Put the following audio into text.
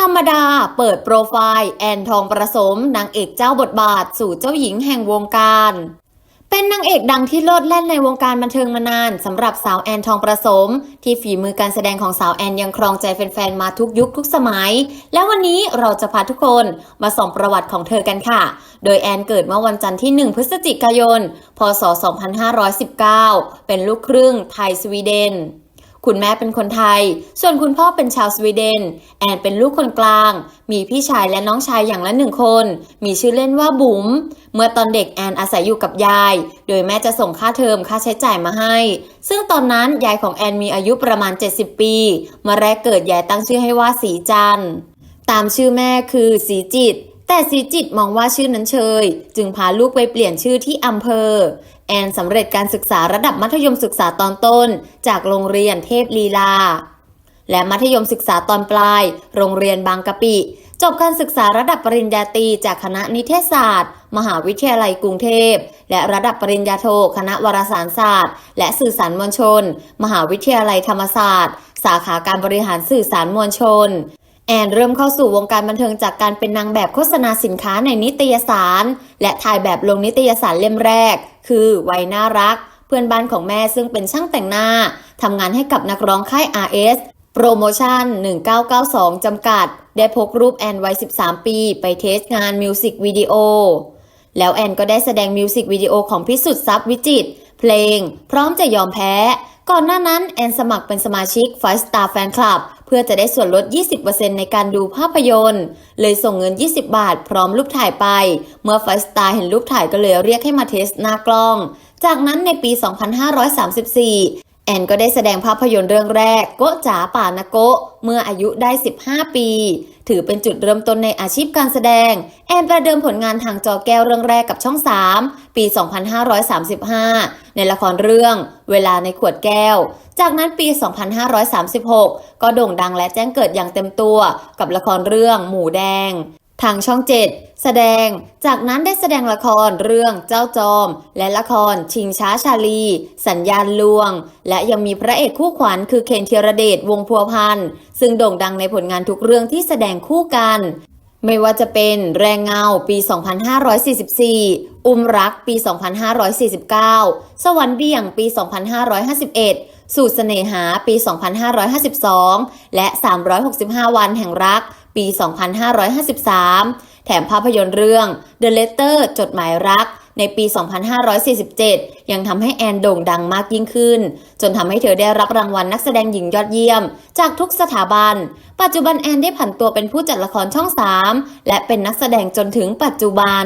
ธรรมดาเปิดโปรไฟล์แอนทองประสมนางเอกเจ้าบทบาทสู่เจ้าหญิงแห่งวงการ เป็นนางเอกดังที่โลดแล่นในวงการบันเทิงมานานสำหรับสาวแอนทองประสม ที่ฝีมือการแสดงของสาวแอนยังครองใจแฟนๆมาทุกยุคทุกสมัย และวันนี้เราจะพาทุกคนมาส่องประวัติของเธอกันค่ะ โดยแอนเกิดเมื่อวันจันทร์ที่ 1 พฤศจิกายน พศ 2519 เป็นลูกครึ่งไทยสวีเดน คุณแม่เป็นคนไทย ส่วนคุณพ่อเป็นชาวสวีเดน แอนเป็นลูกคนกลาง มีพี่ชายและน้องชายอย่างละหนึ่งคน มีชื่อเล่นว่าบุ๋ม เมื่อตอนเด็กแอนอาศัยอยู่กับยาย โดยแม่จะส่งค่าเทอมค่าใช้จ่ายมาให้ ซึ่งตอนนั้นยายของแอนมีอายุประมาณ 70 ปี เมื่อแรกเกิดยายตั้งชื่อให้ว่าสีจันตามชื่อแม่คือสีจิต แต่สีจิตมองว่าชื่อนั้นเชย จึงพาลูกไปเปลี่ยนชื่อที่อำเภอ แอนสำเร็จการศึกษาระดับมัธยมศึกษาตอนต้น จากโรงเรียนเทพลีลา และมัธยมศึกษาตอนปลาย โรงเรียนบางกะปิ จบการศึกษาระดับปริญญาตรีจากคณะนิเทศศาสตร์ มหาวิทยาลัยกรุงเทพ และระดับปริญญาโทคณะวารสารศาสตร์ และสื่อสารมวลชน มหาวิทยาลัยธรรมศาสตร์ สาขาการบริหารสื่อสารมวลชน แอนเริ่มเข้าสู่วงการบันเทิงจากการเป็นนางแบบโฆษณาสินค้าในนิตยสาร และถ่ายแบบลงนิตยสารเล่มแรก คือวัยน่ารัก เพื่อนบ้านของแม่ซึ่งเป็นช่างแต่งหน้าทำงานให้กับนักร้องค่าย RS โปรโมชั่น 1992 จำกัด ได้พกรูปแอนวัย 13 ปี ไปเทสงานมิวสิกวิดีโอ แล้วแอนก็ได้แสดงมิวสิกวิดีโอของพิสุทธิ์ทรัพย์วิจิตรเพลง พร้อมจะยอมแพ้ ก่อนหน้านั้นแอนสมัครเป็นสมาชิก Five Star Fan Club พื่อจะได้ส่วนลด 20%ในการดูภาพยนตร์ เลยส่งเงิน 20 บาท พร้อมรูปถ่ายไป เมื่อไฟสตาร์เห็นรูปถ่ายก็เลยเรียกให้มาเทสหน้ากล้อง จากนั้นในปี 2534 แอนก็ได้แสดงภาพยนตร์เรื่องแรกโกจ๋าป่านะโกเมื่ออายุได้ 15 ปี ถือเป็นจุดเริ่มต้นในอาชีพการแสดง แอนประเดิมผลงานทางจอแก้วเรื่องแรกกับช่อง 3 ปี 2535 ในละครเรื่อง เวลาในขวดแก้ว จากนั้นปี 2536 ก็โด่งดังและแจ้งเกิดอย่างเต็มตัวกับละครเรื่องหมูแดง ทางช่อง7แสดง จากนั้นได้แสดงละครเรื่องเจ้าจอม และละครชิงช้าชาลี สัญญาณลวง และยังมีพระเอกคู่ขวัญคือเคนธีรเดชวงพัวพันธ์ซึ่งโด่งดังในผลงานทุกเรื่องที่แสดงคู่กัน ไม่ว่าจะเป็นแรงเงาปี 2544 อุ้มรักปี 2549 สวรรค์เบี่ยงปี 2551 สูตเสน่หาปี 2552 และ 365 วันแห่งรัก ปี 2553 แถมภาพยนตร์เรื่อง The Letter จดหมายรัก ในปี 2547 ยังทำให้แอนโด่งดังมากยิ่งขึ้น จนทำให้เธอได้รับรางวัลนักแสดงหญิงยอดเยี่ยม จากทุกสถาบัน ปัจจุบันแอนได้ผันตัวเป็นผู้จัดละครช่อง 3 และเป็นนักแสดงจนถึงปัจจุบัน